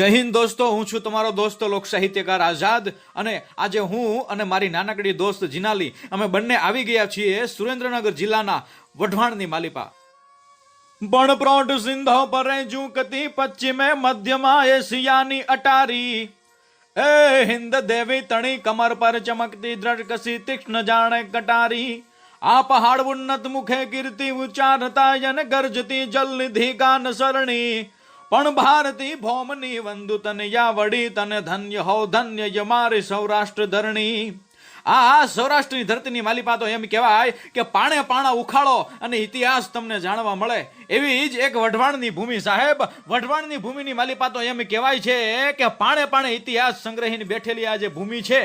જય હિન્દ દોસ્તો, હું છું તમારો દોસ્ત લોક સાહિત્યકાર આઝાદ અને આજે હું અને મારી નાનકડી દોસ્ત જીનાલી, અમે બંને આવી ગયા છીએ સુરેન્દ્રનગર જિલ્લાના વઢવાણની માલિપા. પણ પ્રોઢ સિંધો પરે ઝૂકતી પશ્ચિમે મધ્યમાં એશિયાની અટારી. એ હિન્દ દેવી તણી કમર પર ચમકતી દ્રઢ કસી તીક્ષ્ણ જાણે કટારી. આ પહાડ ઉન્નત મુખે કીર્તિ ઉચ્ચારતા યન ગર્જતી જલ નિધિ ગાન સરણી. પણ ભારતી ભૌમની વંદુ તને યા વડી તને ધન્ય હો, ધન્ય ય મારી સૌરાષ્ટ્ર ધરણી. આ સૌરાષ્ટ્રની ધરતીની માલિપા તો એમ કહેવાય કે પાણે પાણા ઉખાડો અને ઇતિહાસ તમને જાણવા મળે. એવી જ એક વઢવાણની ભૂમિ સાહેબ. વઢવાણની ભૂમિની માલિપા તો એમ કહેવાય છે કે પાણે પાણે ઇતિહાસ સંગ્રહીને બેઠેલી આ જે ભૂમિ છે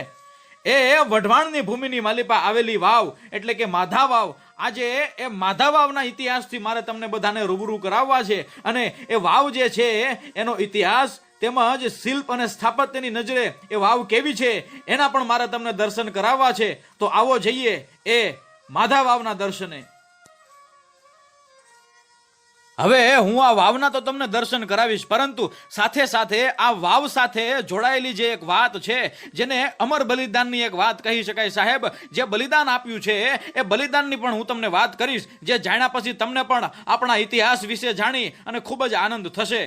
એ વઢવાણની ભૂમિની માલિપા આવેલી વાવ, એટલે કે માધા વાવ. આજે એ માધા વાવના ઇતિહાસથી મારે તમને બધાને રૂબરૂ કરાવવા છે. અને એ વાવ જે છે, એનો ઇતિહાસ તેમજ શિલ્પ અને સ્થાપત્યની નજરે એ વાવ કેવી છે, એના પણ મારે તમને દર્શન કરાવવા છે. તો આવો જઈએ એ માધા વાવના દર્શને. હવે હું આ વાવના તો તમને દર્શન કરાવીશ, પરંતુ સાથે સાથે આ વાવ સાથે જોડાયેલી જે એક વાત છે, જેને અમર બલિદાનની એક વાત કહી શકાય સાહેબ, જે બલિદાન આપ્યું છે, એ બલિદાનની પણ હું તમને વાત કરીશ, જે જાણ્યા પછી તમને પણ આપણા ઇતિહાસ વિશે જાણી અને ખૂબ જ આનંદ થશે.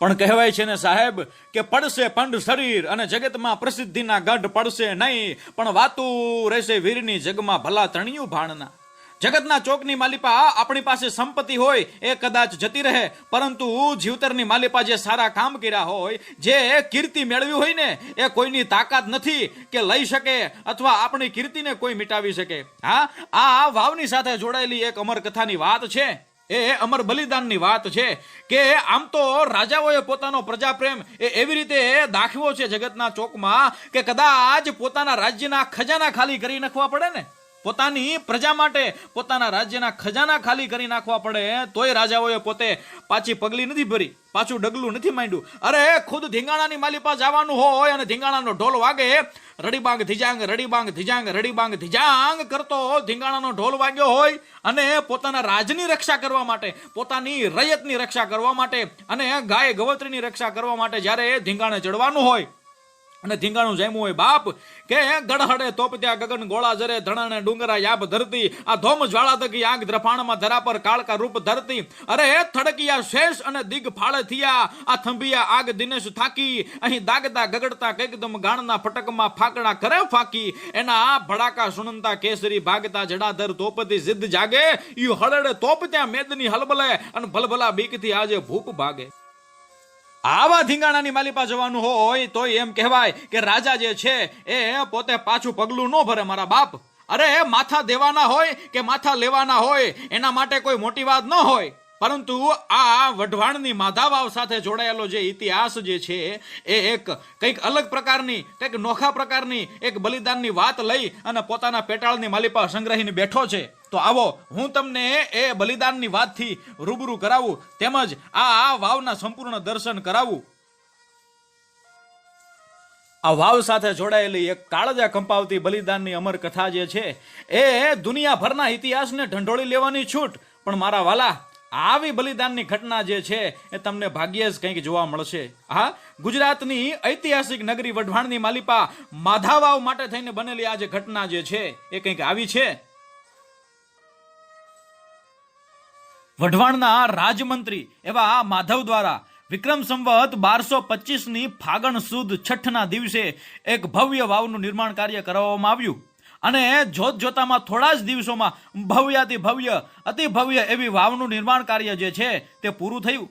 પણ કહેવાય છે ને સાહેબ, કે પડશે પંડ શરીર અને જગતમાં પ્રસિદ્ધિના ગઢ પડશે નહીં, પણ વાતું રહેશે વીરની જગમાં ભલા તણિયું ભાણના. જગતના ચોકની માલિપા આપણી પાસે સંપત્તિ હોય એ કદાચ જતી રહે, પરંતુ જીવતરની માલિપા જે સારા કામ કર્યા હોય, જે કીર્તિ મેળવી હોય ને, એ કોઈની તાકાત નથી કે લઈ શકે અથવા આપણી કીર્તિને કોઈ મિટાવી શકે. હા, આ વાવની સાથે જોડાયેલી એક અમર કથાની વાત છે. એ અમર બલિદાનની વાત છે કે આમ તો રાજાઓએ પોતાનો પ્રજાપ્રેમ એ એવી રીતે દાખવ્યો છે જગતના ચોકમાં કે કદાચ પોતાના રાજ્યના ખજાના ખાલી કરી નાખવા પડે ને. પોતાની પ્રજા માટે પોતાના રાજ્યના ખજાના ખાલી કરી નાખવા પડે, તોય રાજાઓએ પોતે પાછી પગલી નથી ભરી, પાછું ડગલું નથી માંડ્યું. અરે, ખુદ ધીંગાણાની માલિપા જવાનું હોય અને ધીંગાણાનો ઢોલ વાગે, રડીબાંગ ધીજાંગ રડીબાંગ ધીજાંગ રડીબાંગ ધીજાંગ કરતો ધીંગાણાનો ઢોલ વાગ્યો હોય અને પોતાના રાજની રક્ષા કરવા માટે, પોતાની રયતની રક્ષા કરવા માટે અને ગાય ગવત્રીની રક્ષા કરવા માટે જ્યારે ધીંગાણે ચડવાનું હોય અને ધીંગાણું જામ્યું હોય બાપ, કે ગડહડે તોપ ત્યાં ગગન ગોળા જરે, ધણાને ડુંગરા યાબ ધરતી, આ ધોમ જ્વાળા તકી આગ દ્રફાણમાં ધરા પર કાળકા રૂપ ધરતી. અરે થડકિયા શેષ અને દિગ ફાળે થયા, આ થંભિયા આગ દિનેશ થાકી, અહીં દાગતા ગગડતા કઈકદમ ગાણના ફટકમાં ફાકડા કરે ફાકી. એના આ ભડાકા સુનંતા કેસરી ભાગતા જડાધર તોપતી જિદ્દ જાગે યુ હળડે તોપ ત્યાં મેદની હલબલે, અને ભલભલા બીકથી આજે ભૂપ ભાગે. આવા ધીંગાણાની માલિપા જવાનું હોય તો એમ કહેવાય કે રાજા જે છે એ પોતે પાછું પગલું ન ભરે મારા બાપ. અરે, માથા દેવાના હોય કે માથા લેવાના હોય, એના માટે કોઈ મોટી વાત ન હોય. પરંતુ આ વઢવાણની માધાવાવ સાથે જોડાયેલો જે ઇતિહાસ જે છે એ એક કંઈક અલગ પ્રકારની, કંઈક નોખા પ્રકારની એક બલિદાનની વાત લઈ અને પોતાના પેટાળની માલિપા સંગ્રહીને બેઠો છે. તો આવો, હું તમને એ બલિદાનની વાતથી રૂબરૂ કરાવું, તેમજ આ વાવના સંપૂર્ણ દર્શન કરાવું. આ વાવ સાથે જોડાયેલી એક કાળજા કંપાવતી બલિદાનની અમર કથા જે છે, એ દુનિયાભરના ઇતિહાસને ઢંઢોળી લેવાની છૂટ. પણ મારા વાલા, આવી બલિદાનની ઘટના જે છે, એ તમને ભાગ્યે જ કંઈક જોવા મળશે. હા, ગુજરાતની ઐતિહાસિક નગરી વઢવાણની માલિપા માધાવાવ માટે થઈને બનેલી આ જે ઘટના જે છે, એ કંઈક આવી છે? વઢવાણના રાજમંત્રી એવા માધવ દ્વારા વિક્રમ સંવત બારસો પચીસની ફાગણ સુદ છઠ્ઠના દિવસે એક ભવ્ય વાવનું નિર્માણ કાર્ય કરવામાં આવ્યું. અને જોત જોતામાં થોડા જ દિવસોમાં ભવ્યાતિ ભવ્ય, અતિ ભવ્ય એવી વાવનું નિર્માણ કાર્ય જે છે તે પૂરું થયું.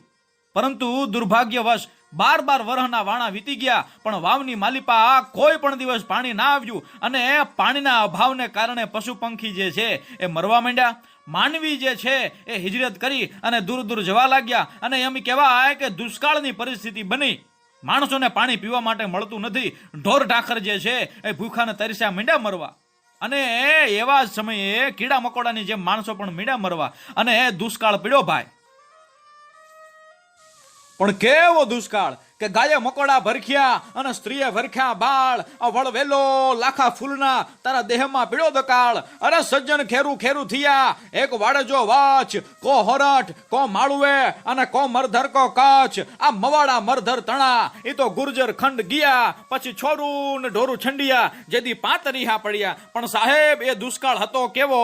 પરંતુ દુર્ભાગ્યવશ બાર બાર વરહના વાણા વીતી ગયા, પણ વાવની માલિપા કોઈ પણ દિવસ પાણી ના આવ્યું અને પાણીના અભાવને કારણે પશુ પંખી જે છે એ મરવા માંડ્યા. માનવી જે છે એ હિજરત કરી અને દૂર દૂર જવા લાગ્યા. અને એમ કહેવાય કે દુષ્કાળની પરિસ્થિતિ બની. માણસોને પાણી પીવા માટે મળતું નથી. ઢોર ઢાખર જે છે એ ભૂખાને તરસ્યા મીંડા મરવા. અને એવા સમયે કીડા મકોડાની જેમ માણસો પણ મીંડા મરવા. અને દુષ્કાળ પીડ્યો ભાઈ. પણ કેવો દુષ્કાળ કે ગાયે મકોડા ભરખ્યા અને સ્ત્રીએ ભરખ્યા બાળ, આ વળવેલો લાખા ફૂલના, તારા દેહમાં પીળો દકાળ. અરે સજ્જન ખેરું ખેરું થયા, એક વાડજો વાચ, કો હોરઠ, કો માળુએ અને કો મરધર કો કાચ. આ મવાડા મરધર તણા એ તો ગુર્જર ખંડ ગયા, પછી છોરું ને ઢોરું છંડિયા જેથી પાંતરીહા પડ્યા. પણ સાહેબ, એ દુષ્કાળ હતો કેવો?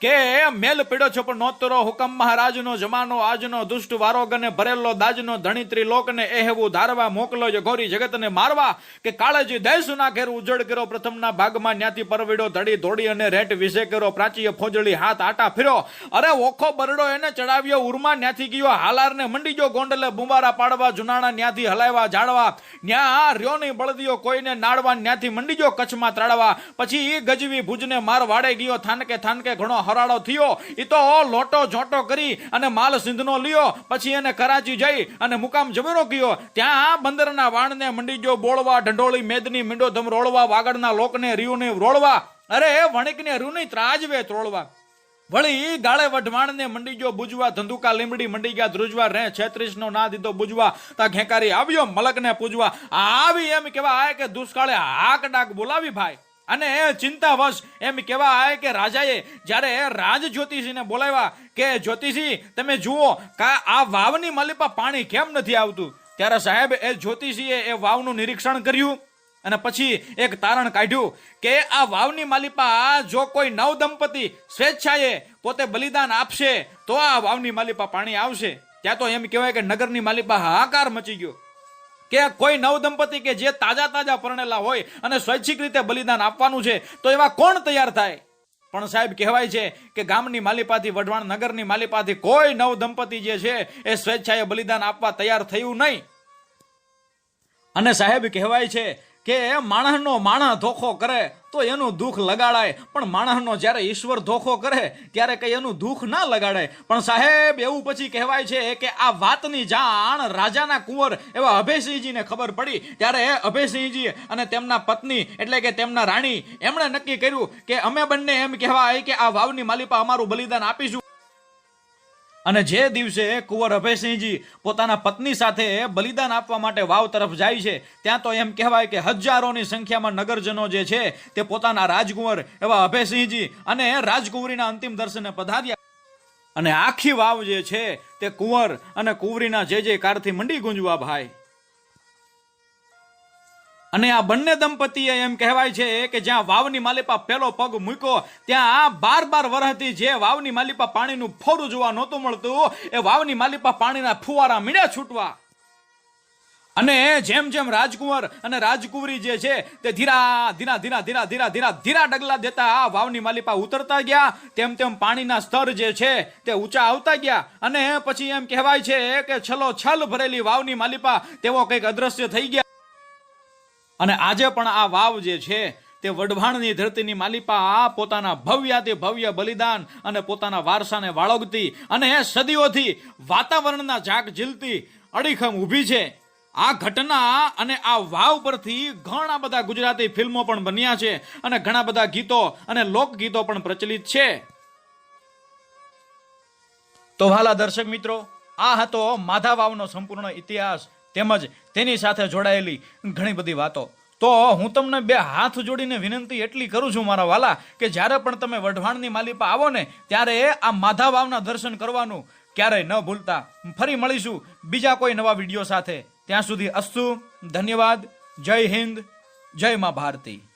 કે મેલ પીડ્યો છો પણ નોતરો હુકમ મહારાજનો, જમાનો, આજનો, દુષ્ટ વારોગ અને ભરેલો, દાજનો, ધણિત્રી લોકને એહેવું ધારવા, મોકલો જે ગોરી જગતને મારવા, કે કાળજી દેશના ઘેર ઉજળ કર્યો, પ્રથમના ભાગમાં ન્યાથી પરવીડો ધડી ધોડી અને રેટ વિશે કર્યો, પ્રાચીય ફોજળી હાથ આટા ફેર્યો. અરે ઓખો બરડો એને ચડાવ્યો, ઉરમા ન્યાથી ગયો, હાલારને મંડી ગયો, ગોંડલે બુંબારા પાડવા, જુનાણા ન્યાથી હલાવ્યા જાળવા. ન્યા રહ્યો નહીં બળદીઓ કોઈને નાડવા, ન્યાથી મંડી ગયો, કચ્છમાં ત્રાડવા. પછી એ ગજવી ભુજને માર વાડે ગયો, થાનકે થાનકે ઘણો હરાળો થયો એ તો લોટો ઝોટો કરી અને માલ સિંધનો લ્યો, પછી એને કરાચી જઈ અને મુકામ જબરો ગયો ત્યાં બંદરના વાણને મંડી જો બોળવા, ઢંઢોળી, મેદની મીંડો ધમ રોળવા, વાગડના લોકને, રીયુને રોળવા. અરે, વણિકને રૂની ત્રાજવે ત્રોળવા. વળી ગાળે વઢવાણને મંડી ગયો બુજવા, ધંધુકા લીમડી મંડી ગયા, ધ્રુજવા, રે છેત્રીસ નો ના દીધો બુજવા, તા ઘેકારી આવ્યો, મલકને પૂજવા. આવી એમ કેવા આ કે દુષ્કાળે હાક ડાક બોલાવી ભાઈ. અને ચિંતાવશ, એમ કહેવાય કે રાજાએ જ્યારે રાજ જ્યોતિષીને બોલાવ્યા કે, જ્યોતિષી, તમે જુઓ કે આ વાવની માલિપા પાણી કેમ નથી આવતું? ત્યારે સાહેબ એ જ્યોતિષીએ એ વાવનું નિરીક્ષણ કર્યું અને પછી એક તારણ કાઢ્યું કે આ વાવની માલિપા જો કોઈ નવ દંપતી સ્વેચ્છાએ પોતે બલિદાન આપશે, તો આ વાવની માલિપા પાણી આવશે. ત્યાં તો એમ કહેવાય કે નગરની માલિપા હાહાકાર મચી ગયો. કે કોઈ નવ દંપતી કે જે તાજા તાજા પરણેલા હોય અને સ્વૈચ્છિક રીતે બલિદાન આપવાનું છે, તો એવા કોણ તૈયાર થાય? પણ સાહેબ, કહેવાય છે કે ગામની માલિપાથી, વઢવાણ નગરની માલિપાથી કોઈ નવ દંપતી જે છે, એ સ્વેચ્છાએ બલિદાન આપવા તૈયાર થયું નહીં. અને સાહેબ, કહેવાય છે કે માણસનો માણસ ધોખો કરે, તો એનું દુઃખ લગાડાય. પણ માણસનો જ્યારે ઈશ્વર ધોખો કરે, ત્યારે કંઈ એનું દુઃખ ના લગાડાય. પણ સાહેબ, એવું પછી કહેવાય છે કે આ વાતની જાણ રાજાના કુંવર એવા અભયસિંહજીને ખબર પડી. ત્યારે એ અભયસિંહજી અને તેમના પત્ની, એટલે કે તેમના રાણી, એમણે નક્કી કર્યું કે અમે બંને એમ કહેવાય કે આ વાવની માલિપા અમારું બલિદાન આપીશું. અને જે દિવસે કુંવર અભયસિંહજી પોતાના પત્ની સાથે બલિદાન આપવા માટે વાવ તરફ જાય છે, ત્યાં તો એમ કહેવાય કે હજારોની સંખ્યામાં નગરજનો જે છે, તે પોતાના રાજકુંવર એવા અભયસિંહજી અને રાજકુંવરીના અંતિમ દર્શને પધાર્યા. અને આખી વાવ જે છે, તે કુંવર અને કુંવરીના જે જે કારથી મંડી ગુંજવા ભાઈ. અને આ બંને દંપતીએ એમ કહેવાય છે કે જ્યાં વાવની માલિપા પેલો પગ મૂક્યો, ત્યાં બાર બાર વર્ષથી જે વાવની માલિપા પાણીનું ફોરું જોવા નહોતું મળતું, એ વાવની માલિપા પાણીના ફુવારા મીડ્યા છૂટવા. અને જેમ જેમ રાજકુંવર અને રાજકુંવરી જે છે, તે ધીરા ધીરા ધીરા ધીરા ધીરા ધીરા ધીરા ડગલા દેતા આ વાવની માલિપા ઉતરતા ગયા. તેમ તેમ પાણીના સ્તર જે છે, તે ઊંચા આવતા ગયા. અને પછી એમ કહેવાય છે કે છલો છલ ભરેલી વાવની માલિપા તેઓ કંઈક અદ્રશ્ય થઈ ગયા. અને આજે પણ આ વાવ જે છે, તે વઢવાણની ધરતીની માલિપા આ પોતાના ભવ્યાથી ભવ્ય બલિદાન અને પોતાના વારસાને વાળગતી અને એ સદીઓથી વાતાવરણના ઝાક ઝીલતી અડીખમ ઊભી છે. આ ઘટના અને આ વાવ પરથી ઘણા બધા ગુજરાતી ફિલ્મો પણ બન્યા છે અને ઘણા બધા ગીતો અને લોકગીતો પણ પ્રચલિત છે. તો વાલા દર્શક મિત્રો, આ હતો માધા વાવનો સંપૂર્ણ ઇતિહાસ. તેમજ તેની સાથે જોડાયેલી ઘણી બધી વાતો. તો હું તમને બે હાથ જોડીને વિનંતી એટલી કરું છું, મારા વાલા, કે જ્યારે પણ તમે વઢવાણની માલિપા આવો ને, ત્યારે આ માધા વાવના દર્શન કરવાનું ક્યારેય ન ભૂલતા. ફરી મળીશું બીજા કોઈ નવા વીડિયો સાથે. ત્યાં સુધી અસ્તુ, ધન્યવાદ, જય હિન્દ, જય મા ભારતી.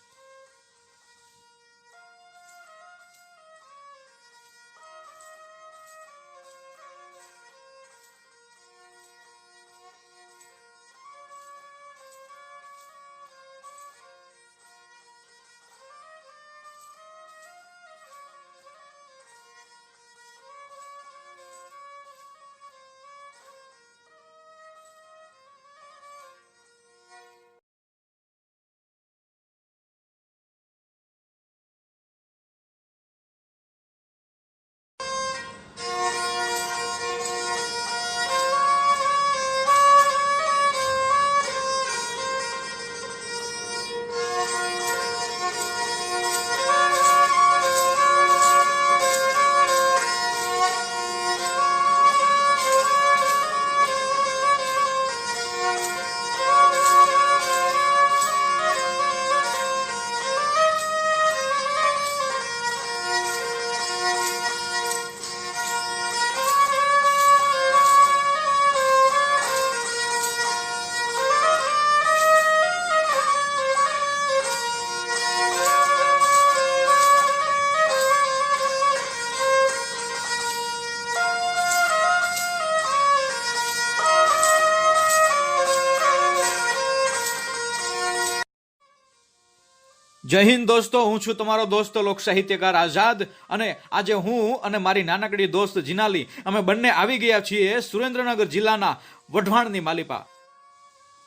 જય હિન્દ દોસ્તો, હું છું તમારો દોસ્તો લોક સાહિત્યકાર આઝાદ અને આજે હું અને મારી નાનકડી દોસ્ત જીનાલી, અમે બંને આવી ગયા છીએ સુરેન્દ્રનગર જિલ્લાના વઢવાણની માલિપા.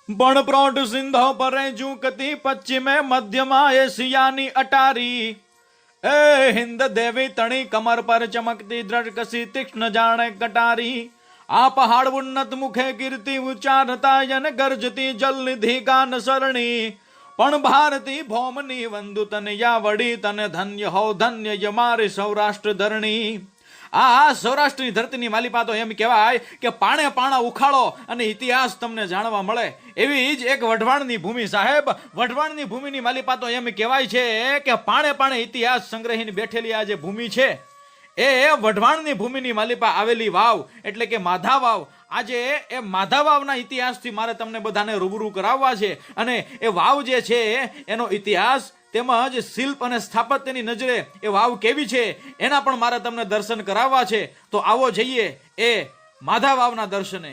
પણ પ્રોટ સિંધો પરે જુકતી પશ્ચિમે મધ્યમાં એશિયાની અટારી. એ હિન્દ દેવી તણી કમર પર ચમકતી દ્રઢ કસી તીક્ષ્ણ જાણે કટારી. આ પહાડ ઉન્નત મુખે કીર્તિ ઉચ્ચારતા યન ગરજતી જલ નિધિ ગાન સરણી. પણ ભારતી ભૌમની વંદુ તને યા વડી તને ધન્ય હો ધન્ય ય મારી સૌરાષ્ટ્ર ધરણી. આ સૌરાષ્ટ્રની ધરતીની માલિપા તો એમ કહેવાય કે પાણે પાણા ઉખાડો અને ઇતિહાસ તમને જાણવા મળે. એવી જ એક વઢવાણની ભૂમિ સાહેબ. વઢવાણની ભૂમિની માલિપા તો એમ કહેવાય છે કે પાણે પાણે ઇતિહાસ સંગ્રહીને બેઠેલી આ જે ભૂમિ છે, એ વઢવાણની ભૂમિની માલિપા આવેલી વાવ, એટલે કે માધા વાવ. આજે એ માધા વાવના ઇતિહાસથી મારે તમને બધાને રૂબરૂ કરાવવા છે અને એ વાવ જે છે, એનો ઇતિહાસ તેમજ શિલ્પ અને સ્થાપત્યની નજરે એ વાવ કેવી છે, એના પણ મારે તમને દર્શન કરાવવા છે. તો આવો જઈએ એ માધા વાવના દર્શને.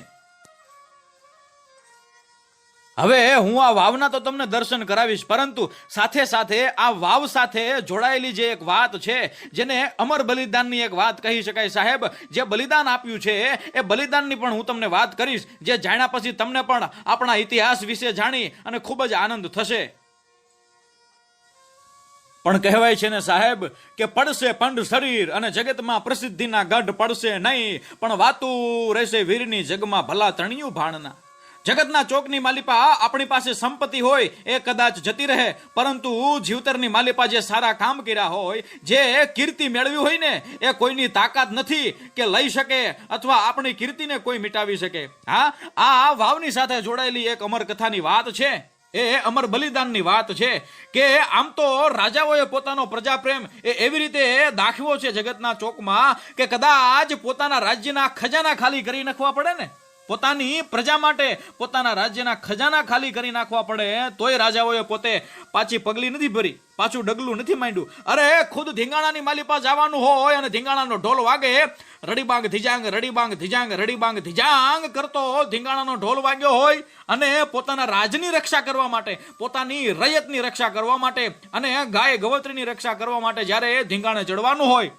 હવે હું આ વાવના તો તમને દર્શન કરાવીશ, પરંતુ સાથે સાથે આ વાવ સાથે જોડાયેલી જે એક વાત છે, જેને અમર બલિદાનની એક વાત કહી શકાય સાહેબ, જે બલિદાન આપ્યું છે, એ બલિદાનની પણ હું તમને વાત કરીશ, જે જાણ્યા પછી તમને પણ આપણા ઇતિહાસ વિશે જાણી અને ખૂબ જ આનંદ થશે. પણ કહેવાય છે ને સાહેબ, કે પડશે પંડ શરીર અને જગતમાં પ્રસિદ્ધિના ગઢ પડશે નહીં, પણ વાતું રહેશે વીરની જગમાં ભલા તણિયું ભાણના. જગતના ચોકની માલિપા આપણી પાસે સંપત્તિ હોય એ કદાચ જતી રહે, પરંતુ જીવતરની માલિપા જે સારા કામ કર્યા હોય, જે કીર્તિ મેળવી હોય ને, એ કોઈની તાકાત નથી કે લઈ શકે અથવા આપણી કીર્તિને કોઈ મિટાવી શકે. હા, આ વાવની સાથે જોડાયેલી એક અમર કથાની વાત છે. એ અમર બલિદાનની વાત છે કે આમ તો રાજાઓએ પોતાનો પ્રજાપ્રેમ એ એવી રીતે દાખવ્યો છે જગતના ચોકમાં કે કદાચ પોતાના રાજ્યના ખજાના ખાલી કરી નાખવા પડે ને. પોતાની પ્રજા માટે પોતાના રાજ્યના ખજાના ખાલી કરી નાખવા પડે, તોય રાજાઓએ પોતે પાછી પગલી નથી ભરી, પાછું ડગલું નથી માંડ્યું. અરે, ખુદ ધીંગાણાની માલી પાસે જવાનું હોય અને ધીંગાણાનો ઢોલ વાગે, રડીબાંગ ધીજાંગ રડીબાંગ ધીજાંગ રડીબાંગ ધીજાંગ કરતો ધીંગાણાનો ઢોલ વાગ્યો હોય અને પોતાના રાજની રક્ષા કરવા માટે, પોતાની રયતની રક્ષા કરવા માટે અને ગાય ગવત્રીની રક્ષા કરવા માટે જ્યારે ધીંગાણે ચડવાનું હોય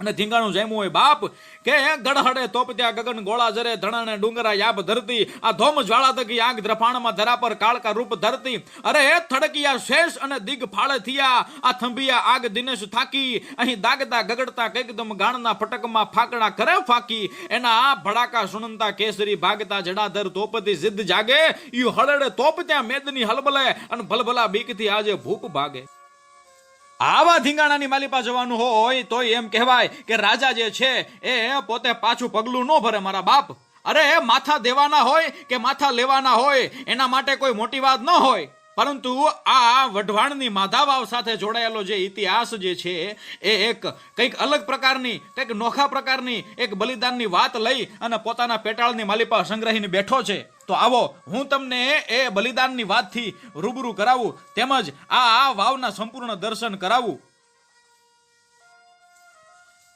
અને ધીંગાણું જામ્યું હોય બાપ, કે ગડહડે તોપ ત્યાં ગગન ગોળા જરે, ધણાને ડુંગરા યાબ ધરતી, આ ધોમ જ્વાળા તકી આગ દ્રફાણમાં ધરા પર કાળકા રૂપ ધરતી. અરે થડકિયા શેષ અને દિગ ફાળે થયા, આ થંભિયા આગ દિનેશ થાકી, અહીં દાગતા ગગડતા કઈકદમ ગાણના ફટકમાં ફાકડા કરે ફાકી, એના આ ભડાકા સુનંતા કેસરી ભાગતા જડાધર તોપતી જિદ્દ જાગે યુ હળડે તોપ ત્યાં મેદની હલબલે, અને ભલભલા બીકથી આજે ભૂખ ભાગે. આવા ધીંગાણાની માલિપા જવાનું હોય તો એમ કહેવાય કે રાજા જે છે એ પોતે પાછું પગલું ન ભરે મારા બાપ. અરે માથા દેવાના હોય કે માથા લેવાના હોય, એના માટે કોઈ મોટી વાત ન હોય. પરંતુ આ વઢવાણની માધાવાવ સાથે જોડાયેલો જે ઇતિહાસ જે છે એ એક કંઈક અલગ પ્રકારની, કંઈક નોખા પ્રકારની એક બલિદાનની વાત લઈ અને પોતાના પેટાળની માલિપા સંગ્રહીને બેઠો છે. તો આવો, હું તમને એ બલિદાનની વાતથી રૂબરૂ કરાવું, તેમજ આ વાવના સંપૂર્ણ દર્શન કરાવું.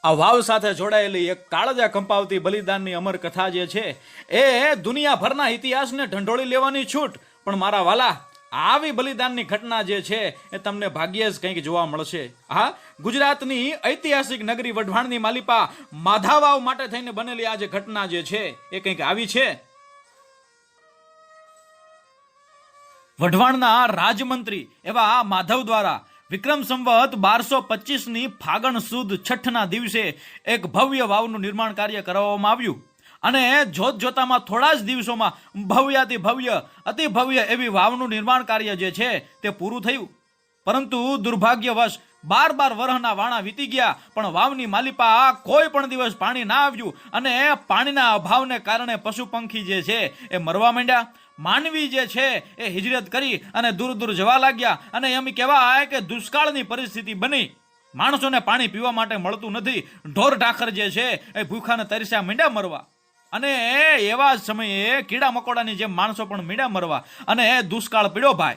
આ વાવ સાથે જોડાયેલી એક કાળજા કંપાવતી બલિદાનની અમર કથા જે છે, એ દુનિયાભરના ઇતિહાસને ઢંઢોળી લેવાની છૂટ. પણ મારા વાલા, આવી બલિદાનની ઘટના જે છે, એ તમને ભાગ્યે જ કંઈક જોવા મળશે. હા, ગુજરાતની ઐતિહાસિક નગરી વઢવાણની માલિપા માધાવાવ માટે થઈને બનેલી આ જે ઘટના જે છે, એ કંઈક આવી છે? વઢવાણના રાજમંત્રી એવા માધવ દ્વારા વિક્રમ સંવત બારસો ની ફાગણ સુદ છઠના દિવસે એક ભવ્ય વાવનું નિર્માણ કાર્ય કરવામાં આવ્યું. અને જોત જોતામાં થોડા જ દિવસોમાં ભવ્યાતિ ભવ્ય, અતિ ભવ્ય એવી વાવનું નિર્માણ કાર્ય જે છે તે પૂરું થયું. પરંતુ દુર્ભાગ્યવશ બાર બાર વરહના વાણા વીતી ગયા, પણ વાવની માલિપા કોઈ પણ દિવસ પાણી ના આવ્યું અને પાણીના અભાવને કારણે પશુ પંખી જે છે એ મરવા માંડ્યા. માનવી જે છે એ હિજરત કરી અને દૂર દૂર જવા લાગ્યા. અને એમ કહેવાય કે દુષ્કાળની પરિસ્થિતિ બની. માણસોને પાણી પીવા માટે મળતું નથી. ઢોર ઢાખર જે છે એ ભૂખાને તરસ્યા મીંડા મરવા. અને એવા જ સમયે કીડા મકોડાની જેમ માણસો પણ મીંડા મરવા. અને દુષ્કાળ પીડ્યો ભાઈ.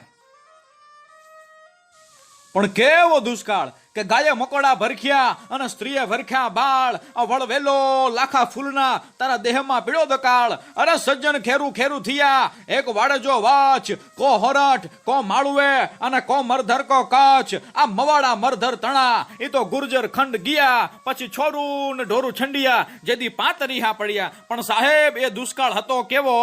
પણ કેવો દુષ્કાળ કે ગાયે મકોડા ભરખ્યા અને સ્ત્રીએ ભરખ્યા બાળ, આ વળવેલો લાખા ફૂલના તારા દેહમાં પીળો દકાળ. અરે સજ્જન ખેરું ખેરું થયા, એક વાડજો વાચ, કો હોરઠ, કો માળુએ અને કો મરધર કો કચ્છ આ મવાડા મરધર તણા એ તો ગુર્જર ખંડ ગયા, પછી છોરું ને ઢોરું છંડિયા, જેદી પાંતરીહા પડ્યા. પણ સાહેબ, એ દુષ્કાળ હતો કેવો?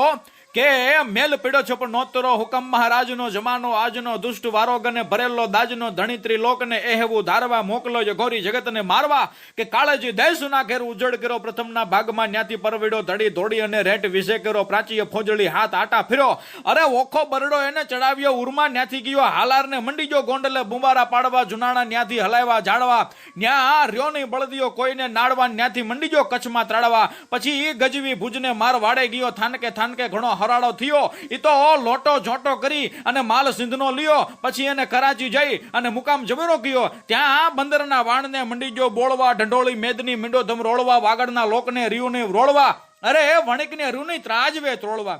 કે મેલ પીડ્યો છો પણ નોતરો હુકમ મહારાજનો, જમાનો, આજનો, દુષ્ટ વારોગને, ભરેલો, દાજનો, ધણીત્રી લોકને એહવું ધારવા, મોકલો, જે ગોરી જગતને મારવા, કે કાળજી દેશના ઘેર ઉજળ કર્યો, પ્રથમના ભાગમાં ન્યાથી પરવીડો, ધડી ધોડી અને રેટ વિશે કર્યો, પ્રાચીય ફોજળી હાથ આટા ફેર્યો. અરે ઓખો બરડો એને ચડાવ્યો ઉરમાં ન્યાથી ગયો, હાલારને મંડી ગયો ગોંડલે બુંબારા પાડવા, જુનાણા ન્યાથી હલાવ્યા જાળવા. ન્યા રહ્યો નહીં બળદિયો કોઈને નાડવા, ન્યાથી મંડી ગયો કચ્છમાં ત્રાડવા. પછી એ ગજવી ભુજને માર વાડે ગયો, થાનકે થાનકે ઘણો હરાળો થયો. એ તો લોટો જોટો કરી અને માલ સિંધનો લ્યો. પછી એને કરાચી જઈ અને મુકામ જબરો ગયો ત્યાં બંદરના વાણને મંડી ગયો બોળવા, ઢંઢોળી, મેદની મીંડો ધમ રોળવા, વાગડના લોકને, રીયુને રોળવા. અરે વણિકને રૂની ત્રાજવે ત્રોળવા.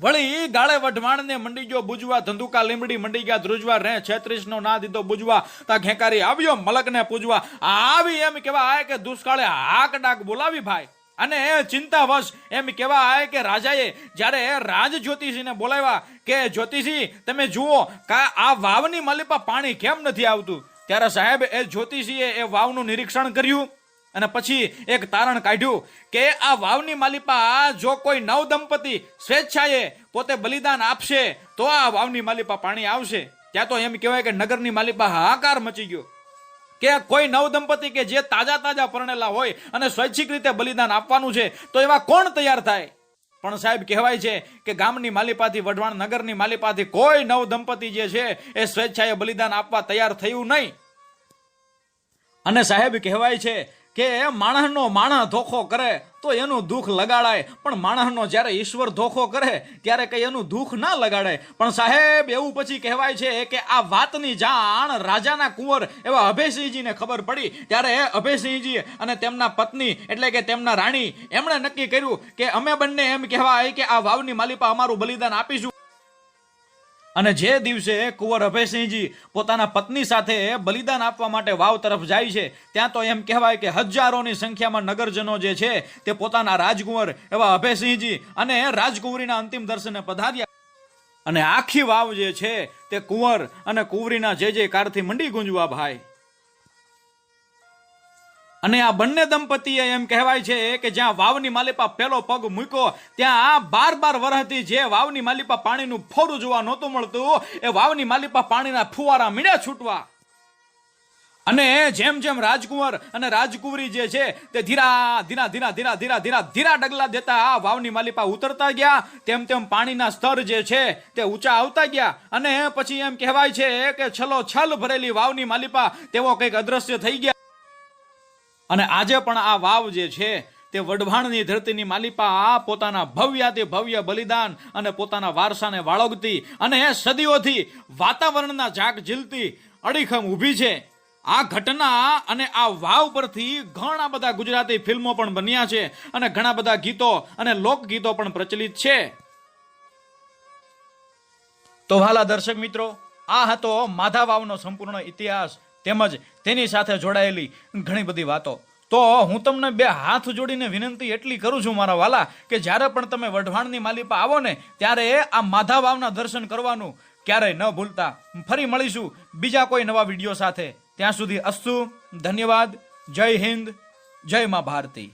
વળી ગાળે વઢવાણને મંડી ગયો બુજવા, ધંધુકા લીમડી મંડી ગયા, ધ્રુજવા, રે છેત્રીસ નો ના દીધો બુજવા. તા ઘેકારી આવ્યો, મલકને પૂજવા. આવી એમ કેવા આય કે દુષ્કાળે હાક ડાક બોલાવી ભાઈ. અને ચિંતાવશ, એમ કહેવાય કે રાજાએ જ્યારે રાજ જ્યોતિષીને બોલાવ્યા કે, જ્યોતિષી, તમે જુઓ કા આ વાવની માલિપા પાણી કેમ નથી આવતું? ત્યારે સાહેબ એ જ્યોતિષીએ એ વાવનું નિરીક્ષણ કર્યું અને પછી એક તારણ કાઢ્યું કે, આ વાવની માલિપા જો કોઈ નવ દંપતી સ્વેચ્છાએ પોતે બલિદાન આપશે, તો આ વાવની માલિપા પાણી આવશે. ત્યાં તો એમ કહેવાય કે નગરની માલિપા હાહાકાર મચી ગયો. કે કોઈ નવ દંપતી કે જે તાજા તાજા પરણેલા હોય અને સ્વૈચ્છિક રીતે બલિદાન આપવાનું છે, તો એવા કોણ તૈયાર થાય? પણ સાહેબ, કહેવાય છે કે ગામની માલિપાથી, વઢવાણ નગરની માલિપાથી કોઈ નવ દંપતી જે છે, એ સ્વેચ્છાએ બલિદાન આપવા તૈયાર થયું નહીં. અને સાહેબ, કહેવાય છે કે માણસનો માણસ ધોખો કરે તો એનું દુઃખ લગાડાય. પણ માણસનો જ્યારે ઈશ્વર ધોખો કરે, ત્યારે કંઈ એનું દુઃખ ના લગાડાય. પણ સાહેબ, એવું પછી કહેવાય છે કે આ વાતની જાણ રાજાના કુંવર એવા અભયસિંહજીને ખબર પડી. ત્યારે અભયસિંહજી અને તેમના પત્ની, એટલે કે તેમના રાણી, એમણે નક્કી કર્યું કે અમે બંને એમ કહેવાય કે આ વાવની માલિપા અમારું બલિદાન આપીશું. અને જે દિવસે કુંવર અભયસિંહજી પોતાના પત્ની સાથે બલિદાન આપવા માટે વાવ તરફ જાય છે, ત્યાં તો એમ કહેવાય કે હજારોની સંખ્યામાં નગરજનો જે છે, તે પોતાના રાજકુંવર એવા અભયસિંહજી અને રાજકુંવરીના અંતિમ દર્શને પધાર્યા. અને આખી વાવ જે છે, તે કુંવર અને કુંવરીના જે જે કારથી મંડી ગુંજવા ભાઈ. અને આ બંને દંપતીએ એમ કહેવાય છે કે જ્યાં વાવની માલિપા પેલો પગ મૂક્યો, ત્યાં બાર બાર વર્ષથી જે વાવની માલિપા પાણીનું ફોરું જોવા નહોતું મળતું, એ વાવની માલિપા પાણીના ફુવારા મીણ્યા છૂટવા. અને જેમ જેમ રાજકુંવર અને રાજકુંવરી જે છે, તે ધીરા ધીરા ધીરા ધીરા ધીરા ધીરા ધીરા ડગલા દેતા આ વાવની માલિપા ઉતરતા ગયા. તેમ તેમ પાણીના સ્તર જે છે, તે ઊંચા આવતા ગયા. અને પછી એમ કહેવાય છે કે છલો છલ ભરેલી વાવની માલિપા, તેઓ કંઈક અદ્રશ્ય થઈ ગયા. અને આજે પણ આ વાવ જે છે, તે વઢવાણની ધરતીની માલિપા પોતાના ભવ્યાથી ભવ્ય બલિદાન અને પોતાના વારસાને વાળોગતી અને સદીઓથી વાતાવરણના જાગ ઝીલતી અડીખમ ઊભી છે. આ ઘટના અને આ વાવ પરથી ઘણા બધા ગુજરાતી ફિલ્મો પણ બન્યા છે અને ઘણા બધા ગીતો અને લોકગીતો પણ પ્રચલિત છે. તો વાલા દર્શક મિત્રો, આ હતો માધા વાવનો સંપૂર્ણ ઇતિહાસ. તેમજ તેની સાથે જોડાયેલી ઘણી બધી વાતો. તો હું તમને બે હાથ જોડીને વિનંતી એટલી કરું છું, મારા વાલા, કે જ્યારે પણ તમે વઢવાણની માલિપા આવો ને ત્યારે આ માધા વાવના દર્શન કરવાનું ક્યારેય ન ભૂલતા. ફરી મળીશું બીજા કોઈ નવા વીડિયો સાથે. ત્યાં સુધી અસ્તુ, ધન્યવાદ, જય હિન્દ, જય મા ભારતી.